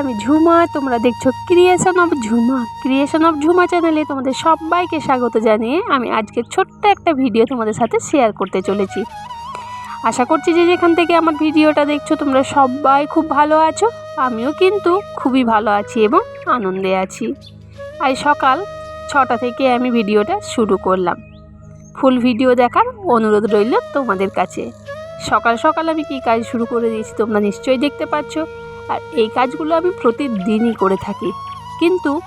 আমি ঝুমা, তোমরা দেখছ creation of Jhuma. Creation of Jhuma চ্যানেলে তোমাদের সবাইকে স্বাগত জানিয়ে আমি আজকে ছোট্ট একটা ভিডিও তোমাদের সাথে শেয়ার করতে চলেছি। আশা করছি যে যেখান থেকে আমার ভিডিওটা দেখছ, তোমরা সবাই খুব ভালো আছো। আমিও কিন্তু খুবই ভালো আছি এবং আনন্দে আছি। আজ সকাল ছটা থেকে আমি ভিডিওটা শুরু করলাম। ফুল ভিডিও দেখার অনুরোধ রইল তোমাদের কাছে। সকাল সকাল আমি কী কাজ শুরু করে দিয়েছি তোমরা নিশ্চয়ই দেখতে পাচ্ছ। আর এই কাজগুলো আমি প্রতিদিনই করে থাকি। কিন্তু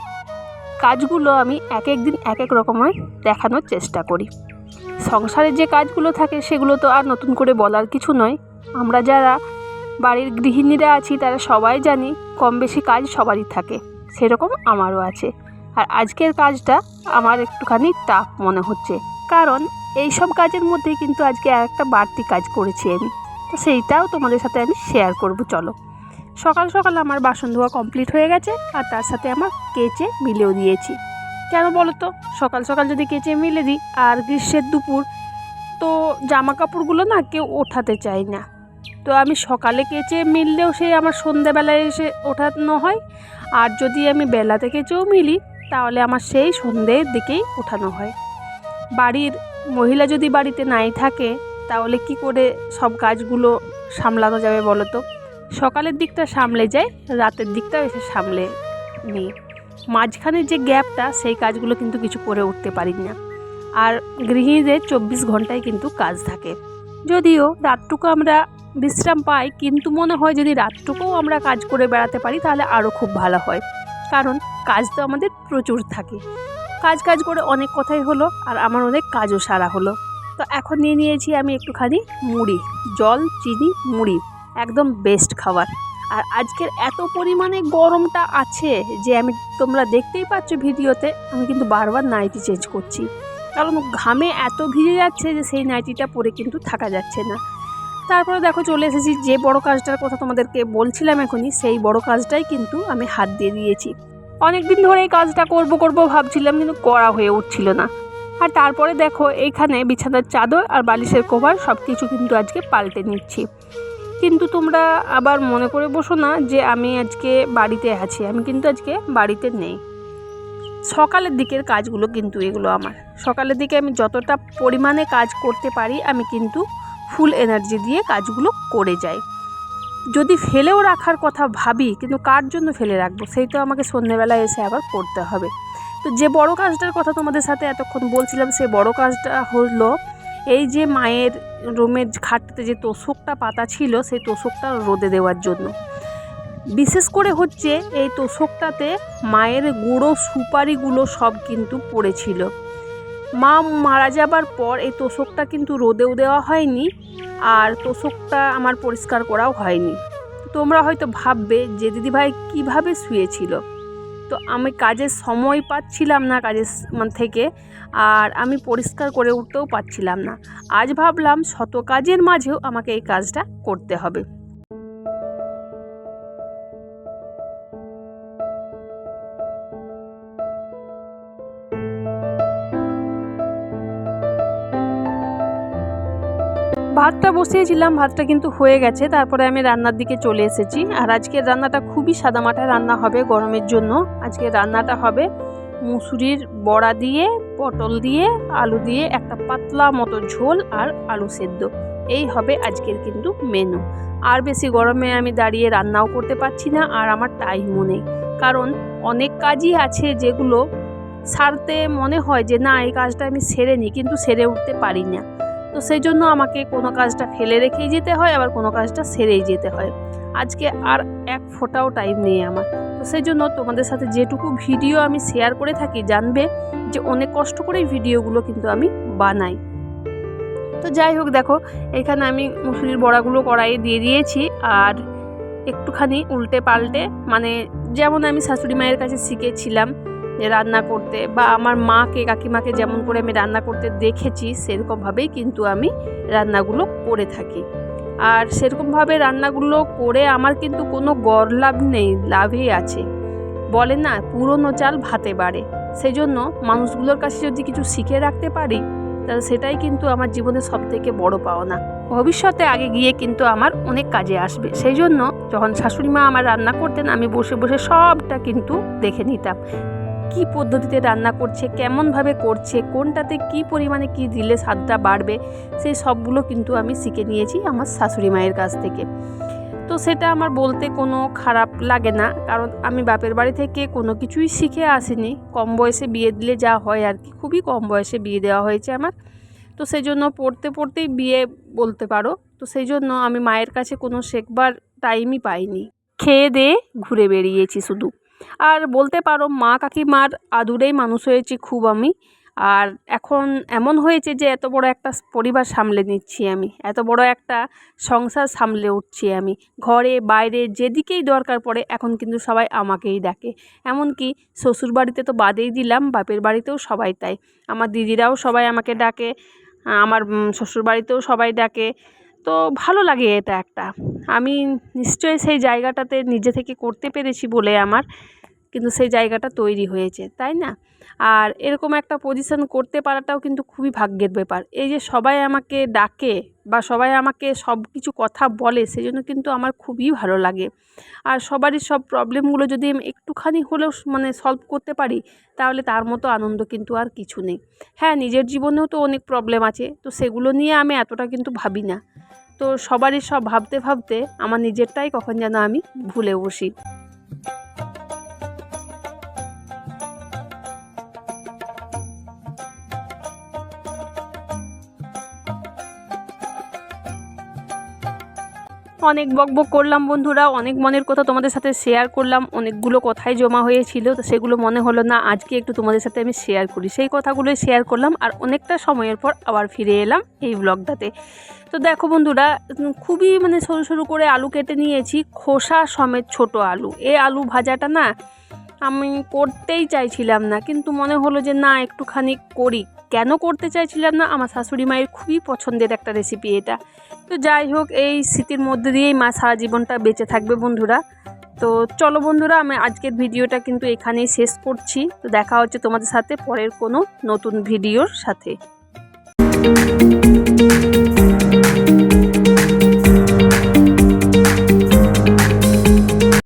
কাজগুলো আমি এক এক দিন এক এক রকমের দেখানোর চেষ্টা করি। সংসারের যে কাজগুলো থাকে সেগুলো তো আর নতুন করে বলার কিছু নয়। আমরা যারা বাড়ির গৃহিণীরা আছি তারা সবাই জানি কম বেশি কাজ সবারই থাকে। সেরকম আমারও আছে। আর আজকের কাজটা আমার একটুখানি টাফ মনে হচ্ছে। কারণ এই সব কাজের মধ্যেই কিন্তু আজকে আর একটা বাড়তি কাজ করেছি আমি। তো সেইটাও তোমাদের সাথে আমি শেয়ার করব, চলো। সকাল সকাল আমার বাসন ধোয়া কমপ্লিট হয়ে গেছে আর তার সাথে আমার কেচে মিলেও দিয়েছি। কেন বলো তো সকাল সকাল যদি কেচে মিলে দিই, আর গ্রীষ্মের দুপুর, তো জামা কাপড়গুলো না কেউ ওঠাতে চায় না। তো আমি সকালে কেচে মিললেও সে আমার সন্ধেবেলায় এসে ওঠানো হয়, আর যদি আমি বেলাতে কেচেও মিলি, তাহলে আমার সেই সন্ধ্যের দিকেই ওঠানো হয়। বাড়ির মহিলা যদি বাড়িতে নাই থাকে, তাহলে কি করে সব কাজগুলো সামলানো যাবে বলো তো সকালের দিকটা সামলে যায়, রাতের দিকটা এসে সামলে নিই। মাঝখানের যে গ্যাপটা, সেই কাজগুলো কিন্তু কিছু করে উঠতে পারি না। আর গৃহিণীদের চব্বিশ ঘন্টায় কিন্তু কাজ থাকে। যদিও রাতটুকু আমরা বিশ্রাম পাই, কিন্তু মনে হয় যদি রাতটুকুও আমরা কাজ করে বেড়াতে পারি, তাহলে আরও খুব ভালো হয়। কারণ কাজ তো আমাদের প্রচুর থাকে। কাজ কাজ করে অনেক কথাই হলো, আর আমার অনেক কাজও সারা হলো। তো এখন নিয়ে নিয়েছি আমি একটুখানি মুড়ি, জল, চিনি, মুড়ি। একদম বেস্ট খাবার। আর আজকের এত পরিমাণে গরমটা আছে যে আমি তোমরা দেখতেই পাচ্ছ ভিডিওতে, আমি কিন্তু বারবার নাইটি চেঞ্জ করছি। কারণ ঘামে এত ভিজে যাচ্ছে যে সেই নাইটিটা পরে কিন্তু থাকা যাচ্ছে না। তারপরে দেখো চলে এসেছি, যে বড় কাজটার কথা তোমাদেরকে বলছিলাম এখনই, সেই বড় কাজটাই কিন্তু আমি হাত দিয়ে দিয়েছি। অনেক দিন ধরে এই কাজটা করব করব ভাবছিলাম, কিন্তু করা হয়ে উঠছিল না। আর তারপরে দেখো, এইখানে বিছানার চাদর আর বালিশের কভার সব কিছু কিন্তু আজকে পাল্টে নিচ্ছি। কিন্তু তোমরা আবার মনে করে বসো না যে আমি আজকে বাড়িতে আছি, আমি কিন্তু আজকে বাড়িতে নেই। সকালের দিকের কাজগুলো কিন্তু এগুলো আমার। সকালের দিকে আমি যতটা পরিমাণে কাজ করতে পারি, আমি কিন্তু ফুল এনার্জি দিয়ে কাজগুলো করে যাই। যদি ফেলেও রাখার কথা ভাবি, কিন্তু কার জন্য ফেলে রাখব? সেই তো আমাকে সন্ধেবেলায় এসে আবার করতে হবে। তো যে বড় কাজটার কথা তোমাদের সাথে এতক্ষণ বলছিলাম, সে বড় কাজটা হলো এই যে মায়ের রুমের খাটতে যে তোষকটা পাতা ছিল, সেই তোষকটা রোদে দেওয়ার জন্য। বিশেষ করে হচ্ছে এই তোষকটাতে মায়ের গুঁড়ো, সুপারিগুলো সব কিন্তু পড়েছিল। মা মারা যাবার পর এই তোষকটা কিন্তু রোদেও দেওয়া হয়নি আর তোষকটা আমার পরিষ্কার করাও হয়নি। তোমরা হয়তো ভাববে যে দিদিভাই কীভাবে শুয়েছিল? তো আমি কাজের সময় পাচ্ছিলাম না কাজের মানে থেকে আর আমি পরিষ্কার করে উঠতেও পাচ্ছিলাম না। আজ ভাবলাম শত কাজের মাঝেও আমাকে এই কাজটা করতে হবে। ভাতটা বসিয়েছিলাম, ভাতটা কিন্তু হয়ে গেছে। তারপরে আমি রান্নার দিকে চলে এসেছি। আর আজকের রান্নাটা খুবই সাদামাটা রান্না হবে গরমের জন্য। আজকে রান্নাটা হবে মুসুরির বড়া দিয়ে, পটল দিয়ে, আলু দিয়ে একটা পাতলা মতো ঝোল আর আলু সেদ্ধ। এই হবে আজকের কিন্তু মেনু আর বেশি গরমে আমি দাঁড়িয়ে রান্নাও করতে পারছি না আর আমার টাইমও নেই। কারণ অনেক কাজই আছে যেগুলো সারতে মনে হয় যে, না, এই কাজটা আমি সেরে নিই কিন্তু সেরে উঠতে পারি না। তো সেই জন্য আমাকে কোনো কাজটা ফেলে রেখেই যেতে হয়, আবার কোনো কাজটা সেরেই যেতে হয়। আজকে আর এক ফোটাও টাইম নেই আমার। তো সেই জন্য তোমাদের সাথে যেটুকু ভিডিও আমি শেয়ার করে থাকি, জানবে যে অনেক কষ্ট করেই ভিডিওগুলো কিন্তু আমি বানাই। তো যাই হোক, দেখো, এখানে আমি মুসুরির বড়াগুলো কড়াইয়ে দিয়ে দিয়েছি, আর একটুখানি উল্টে পাল্টে মানে যেমন আমি শাশুড়ি মায়ের কাছে শিখেছিলাম রান্না করতে বা আমার মাকে, কাকিমাকে যেমন করে আমি রান্না করতে দেখেছি, সেরকমভাবেই কিন্তু আমি রান্নাগুলো করে থাকি। আর সেরকমভাবে রান্নাগুলো করে আমার কিন্তু কোনো গড় লাভ নেই, লাভই আছে। বলে না, পুরনো চাল ভাতে বাড়ে। সেই জন্য মানুষগুলোর কাছে যদি কিছু শিখে রাখতে পারি, তাহলে সেটাই কিন্তু আমার জীবনের সবথেকে বড় পাওনা। ভবিষ্যতে আগে গিয়ে কিন্তু আমার অনেক কাজে আসবে। সেই জন্য যখন শাশুড়ি মা আমার রান্না করতেন, আমি বসে বসে সবটা কিন্তু দেখে নিতাম। কি পদ্ধতিতে রান্না করছে, কেমনভাবে করছে, কোনটাতে কি পরিমাণে কি দিলে স্বাদটা বাড়বে সেই সবগুলো কিন্তু আমি শিখে নিয়েছি আমার শাশুড়ি মায়ের কাছ থেকে। তো সেটা আমার বলতে কোনো খারাপ লাগে না, কারণ আমি বাপের বাড়ি থেকে কোনো কিছুই শিখে আসিনি। কম বয়সে বিয়ে দিলে যা হয় আর কি, খুবই কম বয়সে বিয়ে দেওয়া হয়েছে আমার। তো সেই জন্য পড়তে পড়তেই বিয়ে বলতে পারো। তো সেই জন্য আমি মায়ের কাছে কোনো শেখবার টাইমই পাইনি। খেয়ে দিয়ে ঘুরে বেরিয়েছি শুধু। আর বলতে পারো মা কাকিমার আদুরেই মানুষ হয়েছি খুব আমি। আর এখন এমন হয়েছে যে এত বড় একটা পরিবার সামলে নিচ্ছি আমি। এত বড় একটা সংসার সামলে উঠছি আমি। ঘরে, বাইরে, যেদিকেই দরকার পড়ে এখন কিন্তু সবাই আমাকেই ডাকে এমনকি শ্বশুরবাড়িতে তো বাদেই দিলাম, বাপের বাড়িতেও সবাই তাই। আমার দিদিরাও সবাই আমাকে ডাকে, আমার শ্বশুরবাড়িতেও সবাই ডাকে। তো ভালো লাগে এটা একটা। আমি নিশ্চয়ই সেই জায়গাটাতে নিজে থেকে করতে পেরেছি বলে আমার, কিন্তু সেই জায়গাটা তৈরি হয়েছে, তাই না? আর এরকম একটা পজিশন করতে পারাটাও কিন্তু খুবই ভাগ্যের ব্যাপার। এই যে সবাই আমাকে ডাকে বা সবাই আমাকে সব কিছু কথা বলে, সেজন্য কিন্তু আমার খুবই ভালো লাগে। আর সবারই সব প্রবলেমগুলো যদি আমি একটুখানি হলেও মানে সলভ করতে পারি, তাহলে তার মতো আনন্দ কিন্তু আর কিছু নেই। হ্যাঁ নিজের জীবনেও তো অনেক প্রবলেম আছে, তো সেগুলো নিয়ে আমি এতটা কিন্তু ভাবি না। তো সবারই সব ভাবতে ভাবতে আমার নিজেরটাই কখন যেন আমি ভুলে বসি। অনেক বকবক করলাম বন্ধুরা, অনেক মনের কথা তোমাদের সাথে শেয়ার করলাম, অনেকগুলো কথাই জমা হয়েছিল, তো সেগুলো মনে হলো না, আজকে একটু তোমাদের সাথে আমি শেয়ার করি। সেই কথাগুলোই শেয়ার করলাম আর অনেকটা সময়ের পর আবার ফিরে এলাম এই ব্লগটাতে তো দেখো বন্ধুরা খুবই মানে সরু সরু করে আলু কেটে নিয়েছি, খোসা সমেত ছোট আলু। এই আলু ভাজাটা না আমি করতেই চাইছিলাম না, কিন্তু মনে হলো যে না, একটুখানি করি। কেন করতে চাইছিলাম না? আমার শাশুড়ি মায়ের খুবই পছন্দের একটা রেসিপি এটা। তো যাই হোক, এই স্মৃতির মধ্যে দিয়েই মা সারা জীবনটা বেঁচে থাকবে বন্ধুরা। তো চলো বন্ধুরা, আমি আজকের ভিডিওটা কিন্তু এখানেই শেষ করছি। তো দেখা হচ্ছে তোমাদের সাথে পরের কোনো নতুন ভিডিওর সাথে।